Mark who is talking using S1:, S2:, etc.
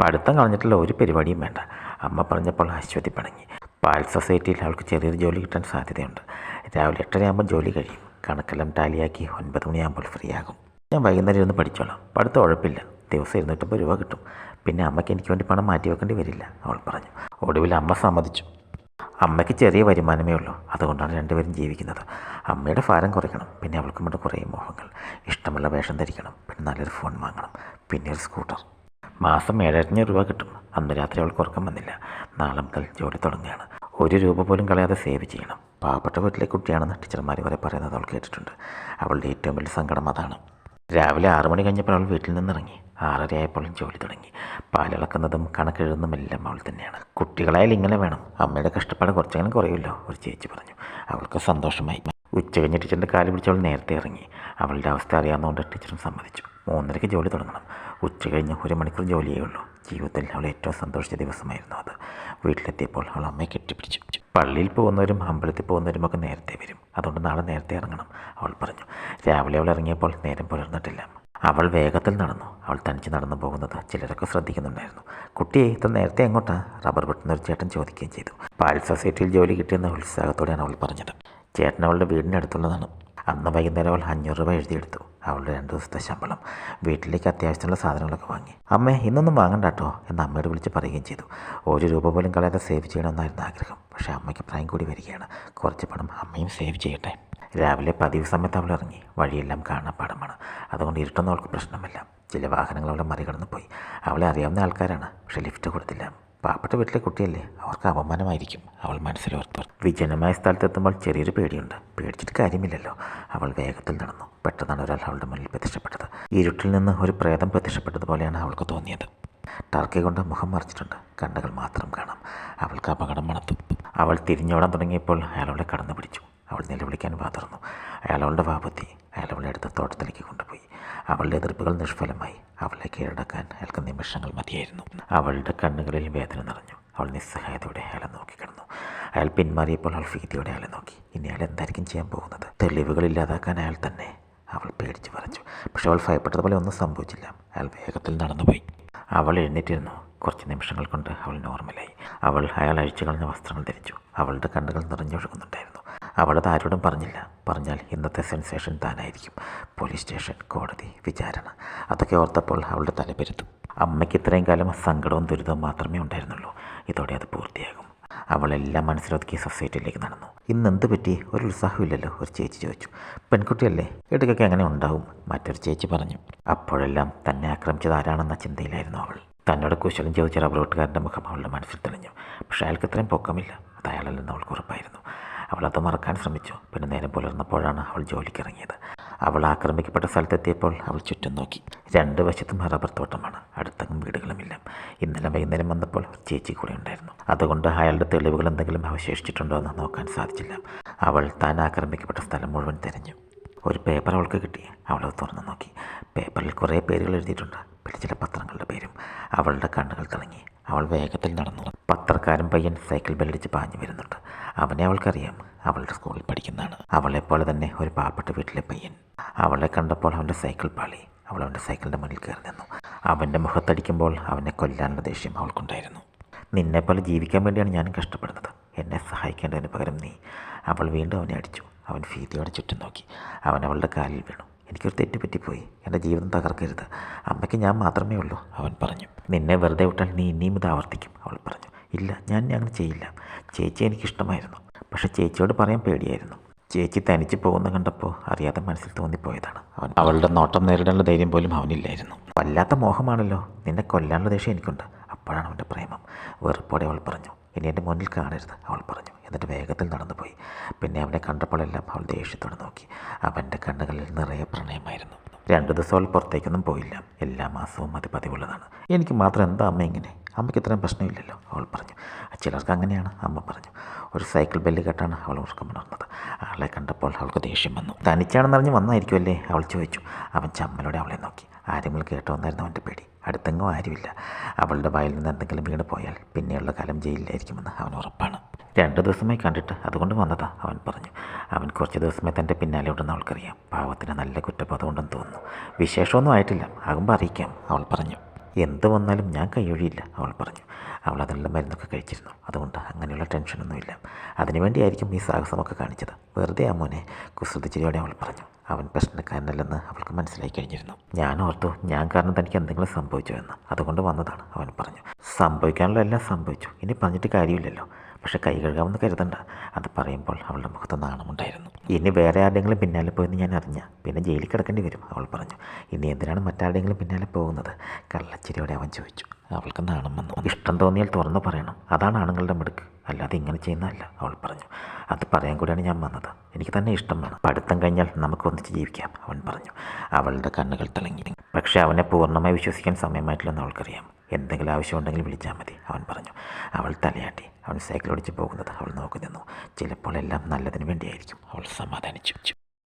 S1: പഠിത്തം കളഞ്ഞിട്ടുള്ള ഒരു പരിപാടിയും വേണ്ട. അമ്മ പറഞ്ഞപ്പോൾ അശ്വതി പണങ്ങി പാൽ സൊസൈറ്റിയിൽ അവൾക്ക് ചെറിയൊരു ജോലി കിട്ടാൻ സാധ്യതയുണ്ട്. രാവിലെ എട്ടരയാകുമ്പോൾ ജോലി കഴിയും. കണക്കെല്ലാം ടാലിയാക്കി ഒൻപത് മണിയാകുമ്പോൾ ഫ്രീ ആകും ഞാൻ വൈകുന്നേരം ഇരുന്ന് പഠിച്ചോളാം. പഠിത്തം ഉഴപ്പില്ല. ദിവസം ഇരുന്നൂറ്റമ്പത് രൂപ കിട്ടും. പിന്നെ അമ്മയ്ക്ക് എനിക്ക് വേണ്ടി പണം മാറ്റി വെക്കേണ്ടി വരില്ല അവൾ പറഞ്ഞു. ഒടുവിൽ അമ്മ സമ്മതിച്ചു. അമ്മയ്ക്ക് ചെറിയ വരുമാനമേ ഉള്ളൂ. അതുകൊണ്ടാണ് രണ്ടുപേരും ജീവിക്കുന്നത്. അമ്മയുടെ ഭാരം കുറയ്ക്കണം. പിന്നെ അവൾക്കും ഇവിടെ കുറേ മോഹങ്ങൾ. ഇഷ്ടമുള്ള വേഷം ധരിക്കണം. പിന്നെ നല്ലൊരു ഫോൺ വാങ്ങണം. പിന്നെ ഒരു സ്കൂട്ടർ. മാസം ഏഴായിരത്തഞ്ഞൂറ് രൂപ കിട്ടും. അന്ന് രാത്രി അവൾക്ക് ഉറക്കം വന്നില്ല. നാളെ മുതൽ ജോലി തുടങ്ങുകയാണ്. ഒരു രൂപ പോലും കളയാതെ സേവ് ചെയ്യണം. പാവപ്പെട്ട വീട്ടിലെ കുട്ടിയാണെന്ന് ടീച്ചർമാർ വരെ പറയുന്നത് അവൾ കേട്ടിട്ടുണ്ട്. അവളുടെ ഏറ്റവും വലിയ സങ്കടം അതാണ്. രാവിലെ ആറു മണി കഴിഞ്ഞപ്പോൾ അവൾ വീട്ടിൽ നിന്നിറങ്ങി. ആറരയായപ്പോൾ ജോലി തുടങ്ങി. പാലിളക്കുന്നതും കണക്കെഴുതുന്നതും എല്ലാം അവൾ തന്നെയാണ്. കുട്ടികളായാലും ഇങ്ങനെ വേണം. അമ്മയുടെ കഷ്ടപ്പാട് കുറച്ചെങ്കിലും കുറയുമല്ലോ ഒരു ചേച്ചി പറഞ്ഞു. അവൾക്ക് സന്തോഷമായി. ഉച്ച കഴിഞ്ഞ് ടീച്ചറിന്റെ കാൽ പിടിച്ച് അവൾ നേരത്തെ ഇറങ്ങി. അവളുടെ അവസ്ഥ അറിയാവുന്നതുകൊണ്ട് ടീച്ചറും സമ്മതിച്ചു. മൂന്നരയ്ക്ക് ജോലി തുടങ്ങണം. ഉച്ച കഴിഞ്ഞ് ഒരു മണിക്കൂർ ജോലിയേ ഉള്ളൂ. ജീവിതത്തിൽ അവൾ ഏറ്റവും സന്തോഷിച്ച ദിവസമായിരുന്നു അത്. വീട്ടിലെത്തിയപ്പോൾ അവൾ അമ്മയെ കെട്ടിപ്പിടിച്ചു. പള്ളിയിൽ പോകുന്നവരും അമ്പലത്തിൽ പോകുന്നവരും ഒക്കെ നേരത്തെ വരും. അതുകൊണ്ട് നാളെ നേരത്തെ ഇറങ്ങണം അവൾ പറഞ്ഞു. രാവിലെ അവൾ ഇറങ്ങിയപ്പോൾ നേരം പുലർന്നിട്ടില്ല. അവൾ വേഗത്തിൽ നടന്നു. അവൾ തനിച്ച് നടന്നു പോകുന്നത് ചിലരൊക്കെ ശ്രദ്ധിക്കുന്നുണ്ടായിരുന്നു. കുട്ടിയെ ഇത്ര നേരത്തെ എങ്ങോട്ടാണ് റബ്ബർ വെട്ടുന്ന ഒരു ചേട്ടൻ ചോദിക്കുകയും ചെയ്തു. പാൽ സൊസൈറ്റിയിൽ ജോലി കിട്ടിയെന്ന ഉത്സാഹത്തോടെയാണ് അവൾ പറഞ്ഞത്. ചേട്ടൻ അവളുടെ വീടിന്റെ അടുത്തുള്ളതാണ്. അന്ന് വൈകുന്നേരം അവൾ അഞ്ഞൂറ് രൂപ എഴുതിയെടുത്തു. അവളുടെ രണ്ട് ദിവസത്തെ ശമ്പളം. വീട്ടിലേക്ക് അത്യാവശ്യമുള്ള സാധനങ്ങളൊക്കെ വാങ്ങി. അമ്മേ ഇന്നൊന്നും വാങ്ങണ്ട കേട്ടോ എന്ന് അമ്മയോട് വിളിച്ച് പറയുകയും ചെയ്തു. ഒരു രൂപ പോലും കളയാതെ സേവ് ചെയ്യണമെന്നായിരുന്നു ആഗ്രഹം. പക്ഷേ അമ്മയ്ക്ക് പ്രായം കൂടി വരികയാണ്. കുറച്ച് പണം അമ്മയും സേവ് ചെയ്യട്ടെ. രാവിലെ പതിവ് സമയത്ത് അവൾ ഇറങ്ങി. വഴിയെല്ലാം കാണാപ്പാടമാണ് അതുകൊണ്ട് ഇരുട്ടൊന്നും അവൾക്ക് പ്രശ്നമില്ല. ചില വാഹനങ്ങൾ അവളെ മറികടന്നു പോയി അവളെ അറിയാവുന്ന ആൾക്കാരാണ്. പക്ഷേ ലിഫ്റ്റ് കൊടുത്തില്ല. പാവപ്പെട്ട വീട്ടിലെ കുട്ടിയല്ലേ? അവർക്ക് അപമാനമായിരിക്കും. അവൾ മനസ്സിലോർത്തു വിജനമായ സ്ഥലത്തെത്തുമ്പോൾ ചെറിയൊരു പേടിയുണ്ട്. പേടിച്ചിട്ട് കാര്യമില്ലല്ലോ. അവൾ വേഗത്തിൽ നടന്നു. പെട്ടെന്നാണ് ഒരാൾ അവളുടെ മുന്നിൽ പ്രത്യക്ഷപ്പെട്ടത്. ഇരുട്ടിൽ നിന്ന് ഒരു പ്രേതം പ്രത്യക്ഷപ്പെട്ടതുപോലെയാണ് അവൾക്ക് തോന്നിയത്. ടർക്കി കൊണ്ട് മുഖം മറിച്ചിട്ടുണ്ട്. കണ്ണുകൾ മാത്രം കാണാം. അവൾക്ക് അപകടം മണത്തു. അവൾ തിരിഞ്ഞോടാൻ തുടങ്ങിയപ്പോൾ അയാളവളെ കടന്നു പിടിച്ചു അവൾ നിലവിളിക്കാൻ വാതർന്നു അയാൾ അവളുടെ വാപത്തി അയാൾ അവളെ എടുത്ത് തോട്ടത്തിലേക്ക് കൊണ്ടുപോയി. അവളുടെ എതിർപ്പുകൾ നിഷ്ഫലമായി. അവളെ കീഴടക്കാൻ അയാൾക്ക് നിമിഷങ്ങൾ മതിയായിരുന്നു. അവളുടെ കണ്ണുകളിൽ വേദന നിറഞ്ഞു. അവൾ നിസ്സഹായതയോടെ അയാളെ നോക്കിക്കിടന്നു. അയാൾ പിന്മാറിയപ്പോൾ അവൾ ഭീതിയോടെ അയാളെ നോക്കി. ഇനി അയാൾ എന്തായിരിക്കും ചെയ്യാൻ പോകുന്നത്? തെളിവുകൾ ഇല്ലാതാക്കാൻ അയാൾ തന്നെ അവൾ പേടിച്ച് പറഞ്ഞു പക്ഷെ അവൾ ഭയപ്പെട്ടതുപോലെ ഒന്നും സംഭവിച്ചില്ല. അയാൾ വേഗത്തിൽ നടന്നുപോയി. അവൾ എഴുന്നേറ്റിരുന്നു. കുറച്ച് നിമിഷങ്ങൾ കൊണ്ട് അവൾ നോർമലായി. അവൾ അയാൾ അഴിച്ചു കളഞ്ഞ വസ്ത്രങ്ങൾ ധരിച്ചു. അവളുടെ കണ്ണുകൾ നിറഞ്ഞൊഴുകുന്നുണ്ടായിരുന്നു. അവളത് ആരോടും പറഞ്ഞില്ല. പറഞ്ഞാൽ ഇന്നത്തെ സെൻസേഷൻ താനായിരിക്കും. പോലീസ് സ്റ്റേഷൻ കോടതി വിചാരണ. അതൊക്കെ ഓർത്തപ്പോൾ അവളുടെ തല പെരുത്തു. അമ്മയ്ക്ക് ഇത്രയും കാലം സങ്കടവും ദുരിതവും മാത്രമേ ഉണ്ടായിരുന്നുള്ളൂ. ഇതോടെ അത് പൂർത്തിയാകും. അവളെല്ലാം മനസ്സിലൊതുക്കി സൊസൈറ്റിയിലേക്ക് നടന്നു. ഇന്ന് എന്ത് പറ്റി? ഒരു ഉത്സാഹമില്ലല്ലോ ഒരു ചേച്ചി ചോദിച്ചു. പെൺകുട്ടിയല്ലേ? ഇടയ്ക്കൊക്കെ അങ്ങനെ ഉണ്ടാവും. മറ്റൊരു ചേച്ചി പറഞ്ഞു. അപ്പോഴെല്ലാം തന്നെ ആക്രമിച്ചത് ആരാണെന്ന ചിന്തയിലായിരുന്നു അവൾ. തന്നോട് കുശലം ചോദിച്ച റബ്ബർ വെട്ടുകാരന്റെ മുഖം അവളുടെ മനസ്സിൽ തെളിഞ്ഞു. പക്ഷേ അയാൾക്ക് ഇത്രയും പൊക്കമില്ല. അത് അയാളല്ലെന്ന് അവൾക്ക് ഉറപ്പായിരുന്നു. അവൾ അത് മറക്കാൻ ശ്രമിച്ചു. പിന്നെ നേരം പുലർന്നപ്പോഴാണ് അവൾ ജോലിക്കിറങ്ങിയത്. അവൾ ആക്രമിക്കപ്പെട്ട സ്ഥലത്തെത്തിയപ്പോൾ അവൾ ചുറ്റും നോക്കി. രണ്ട് വശത്തും റബ്ബർ തോട്ടമാണ്. അടുത്തങ്ങും വീടുകളുമില്ല. ഇന്നലെ വൈകുന്നേരം വന്നപ്പോൾ ചേച്ചി കൂടെ ഉണ്ടായിരുന്നു. അതുകൊണ്ട് അയാളുടെ തെളിവുകൾ എന്തെങ്കിലും അവശേഷിച്ചിട്ടുണ്ടോ എന്ന് നോക്കാൻ സാധിച്ചില്ല. അവൾ താൻ ആക്രമിക്കപ്പെട്ട സ്ഥലം മുഴുവൻ തിരഞ്ഞു. ഒരു പേപ്പർ അവൾക്ക് കിട്ടി. അവളത് തുറന്നു നോക്കി. പേപ്പറിൽ കുറേ പേരുകൾ എഴുതിയിട്ടുണ്ട്. പിന്നെ ചില പത്രങ്ങളുടെ പേരും അവളുടെ കണ്ണുകൾ തിളങ്ങി. അവൾ വേഗത്തിൽ നടന്നു. പത്രക്കാരൻ പയ്യൻ സൈക്കിൾ ബെല്ലടിച്ച് പാഞ്ഞു വരുന്നുണ്ട്. അവനെ അവൾക്കറിയാം. അവളുടെ സ്കൂളിൽ പഠിക്കുന്നതാണ്. അവളെപ്പോലെ തന്നെ ഒരു പാവപ്പെട്ട വീട്ടിലെ പയ്യൻ. അവളെ കണ്ടപ്പോൾ അവന്റെ സൈക്കിൾ പാളി. അവൾ അവന്റെ സൈക്കിളിന്റെ മുന്നിൽ കയറി നിന്നു. അവന്റെ മുഖത്തടിക്കുമ്പോൾ അവനെ കൊല്ലാനുള്ള ദേഷ്യം അവൾക്കുണ്ടായിരുന്നു. നിന്നെപ്പോലെ ജീവിക്കാൻ വേണ്ടിയാണ് ഞാനും കഷ്ടപ്പെടുന്നത്. എന്നെ സഹായിക്കേണ്ടതിന് പകരം നീ. അവൾ വീണ്ടും അവനെ അടിച്ചു. അവൻ ഭീതിയോടെ ചുറ്റും നോക്കി. അവൻ അവളുടെ കാലിൽ വീണു. എനിക്കൊരു തെറ്റ് പറ്റിപ്പോയി. എന്റെ ജീവിതം തകർക്കരുത്. അമ്മയ്ക്ക് ഞാൻ മാത്രമേ ഉള്ളൂ. അവൻ പറഞ്ഞു. നിന്നെ വെറുതെ വിട്ടാൽ നീ ഇനിയും ഇത് ആവർത്തിക്കും അവൾ പറഞ്ഞു. ഇല്ല ഞാൻ അങ്ങനെ ചെയ്യില്ല. ചേച്ചി എനിക്കിഷ്ടമായിരുന്നു. പക്ഷേ ചേച്ചിയോട് പറയാൻ പേടിയായിരുന്നു. ചേച്ചി തനിച്ച് പോകുന്ന കണ്ടപ്പോൾ അറിയാതെ മനസ്സിൽ തോന്നിപ്പോയതാണ്. അവൻ അവളുടെ നോട്ടം നേരിടാനുള്ള ധൈര്യം പോലും അവനില്ലായിരുന്നു. വല്ലാത്ത മോഹമാണല്ലോ. നിന്നെ കൊല്ലാനുള്ള ദേഷ്യം എനിക്കുണ്ട്. അപ്പോഴാണ് അവന്റെ പ്രേമം. വെറുപ്പോടെ അവൾ പറഞ്ഞു. ഇനി എന്റെ മുന്നിൽ കാണരുത് അവൾ പറഞ്ഞു. എന്നിട്ട് വേഗത്തിൽ നടന്നുപോയി. പിന്നെ അവനെ കണ്ടപ്പോഴെല്ലാം അവൾ ദേഷ്യത്തോടെ നോക്കി. അവന്റെ കണ്ണുകളിൽ നിറയെ പ്രണയമായിരുന്നു. രണ്ട് ദിവസം അവൾ പുറത്തേക്കൊന്നും പോയില്ല. എല്ലാ മാസവും അത് പതിവുള്ളതാണ്. എനിക്ക് മാത്രം എന്താ അമ്മ ഇങ്ങനെ? അമ്മയ്ക്ക് ഇത്രയും പ്രശ്നമില്ലല്ലോ അവൾ പറഞ്ഞു. ചിലർക്ക് അങ്ങനെയാണ് അമ്മ പറഞ്ഞു. ഒരു സൈക്കിൾ ബെല്ല് കേട്ടാണ് അവൾ ഉറക്കം ഉണർന്നത്. ആളെ കണ്ടപ്പോൾ അവൾക്ക് ദേഷ്യം വന്നു. തനിച്ചാണെന്നറിഞ്ഞ് വന്നായിരിക്കുമല്ലേ? അവൾ ചോദിച്ചു. അവൻ ചമ്മലോടെ അവളെ നോക്കി. ആരെങ്കിലും കേട്ടോന്നായിരുന്നു അവന്റെ പേടി. അടുത്തെങ്ങും ആരുമില്ല. അവളുടെ വായിൽ നിന്ന് എന്തെങ്കിലും വീണ് പോയാൽ പിന്നെയുള്ള കാലം ജയിലിലായിരിക്കുമെന്ന് അവൻ ഉറപ്പാണ്. രണ്ട് ദിവസമായി കണ്ടിട്ട് അതുകൊണ്ട് വന്നതാ അവൻ പറഞ്ഞു. അവൻ കുറച്ച് ദിവസമായി തന്റെ പിന്നാലെ ഉണ്ടെന്ന് അവൾക്കറിയാം. പാവത്തിന് നല്ല കുറ്റബോധം ഉണ്ടെന്ന് തോന്നുന്നു. വിശേഷമൊന്നും ആയിട്ടില്ല. ആകുമ്പോൾ അറിയിക്കാം അവൾ പറഞ്ഞു. എന്ത് വന്നാലും ഞാൻ കൈയൊഴിയില്ല അവൾ പറഞ്ഞു. അവൾ അതിനുള്ള മരുന്നൊക്കെ കഴിച്ചിരുന്നു. അതുകൊണ്ട് അങ്ങനെയുള്ള ടെൻഷനൊന്നുമില്ല. അതിനുവേണ്ടിയായിരിക്കും ഈ സാഹസമൊക്കെ കാണിച്ചത്. വെറുതെ ആ മോനെ കുസൃതിച്ചിരിയോടെ അവൾ പറഞ്ഞു. അവൻ പ്രശ്നക്കാരനല്ലെന്ന് അവൾക്ക് മനസ്സിലായി കഴിഞ്ഞിരുന്നു. ഞാൻ ഓർത്തു ഞാൻ കാരണം തനിക്ക് എന്തെങ്കിലും സംഭവിച്ചോ എന്ന്. അതുകൊണ്ട് വന്നതാണ് അവൻ പറഞ്ഞു. സംഭവിക്കാനുള്ള എല്ലാം സംഭവിച്ചു. ഇനി പറഞ്ഞിട്ട് കാര്യമില്ലല്ലോ. പക്ഷെ കൈ കഴുകാമെന്ന് കരുതണ്ട. അത് പറയുമ്പോൾ അവളുടെ മുഖത്ത് നാണമുണ്ടായിരുന്നു ഇനി വേറെ ആരുടെങ്കിലും പിന്നാലെ പോയെന്ന് ഞാൻ അറിഞ്ഞ. പിന്നെ ജയിലിൽ കിടക്കേണ്ടി വരും അവൾ പറഞ്ഞു. ഇനി എന്തിനാണ് മറ്റാരുടെങ്കിലും പിന്നാലെ പോകുന്നത്? കള്ളച്ചിരിയോടെ അവൻ ചോദിച്ചു. അവൾക്ക് നാണം വന്നു. ഇഷ്ടം തോന്നിയാൽ തുറന്നു പറയണം. അതാണ് ആണുങ്ങളുടെ മിടുക്ക്. അല്ലാതെ ഇങ്ങനെ ചെയ്യുന്നതല്ല അവൾ പറഞ്ഞു. അത് പറയാൻ കൂടിയാണ് ഞാൻ വന്നത്. എനിക്ക് തന്നെ ഇഷ്ടം വേണം. പഠിത്തം കഴിഞ്ഞാൽ നമുക്ക് ഒന്നിച്ച് ജീവിക്കാം അവൻ പറഞ്ഞു. അവളുടെ കണ്ണുകൾ തിളങ്ങി. പക്ഷേ അവനെ പൂർണമായി വിശ്വസിക്കാൻ സമയമായിട്ടില്ലെന്ന് അവൾക്കറിയാം. എന്തെങ്കിലും ആവശ്യമുണ്ടെങ്കിൽ വിളിച്ചാൽ മതി അവൻ പറഞ്ഞു. അവൾ തലയാട്ടി. അവൻ സൈക്കിൾ ഓടിച്ച് പോകുന്നത് അവൾ നോക്കി നിന്നു. ചിലപ്പോൾ എല്ലാം നല്ലതിന് വേണ്ടിയായിരിക്കും. അവൾ സമാധാനിച്ചു.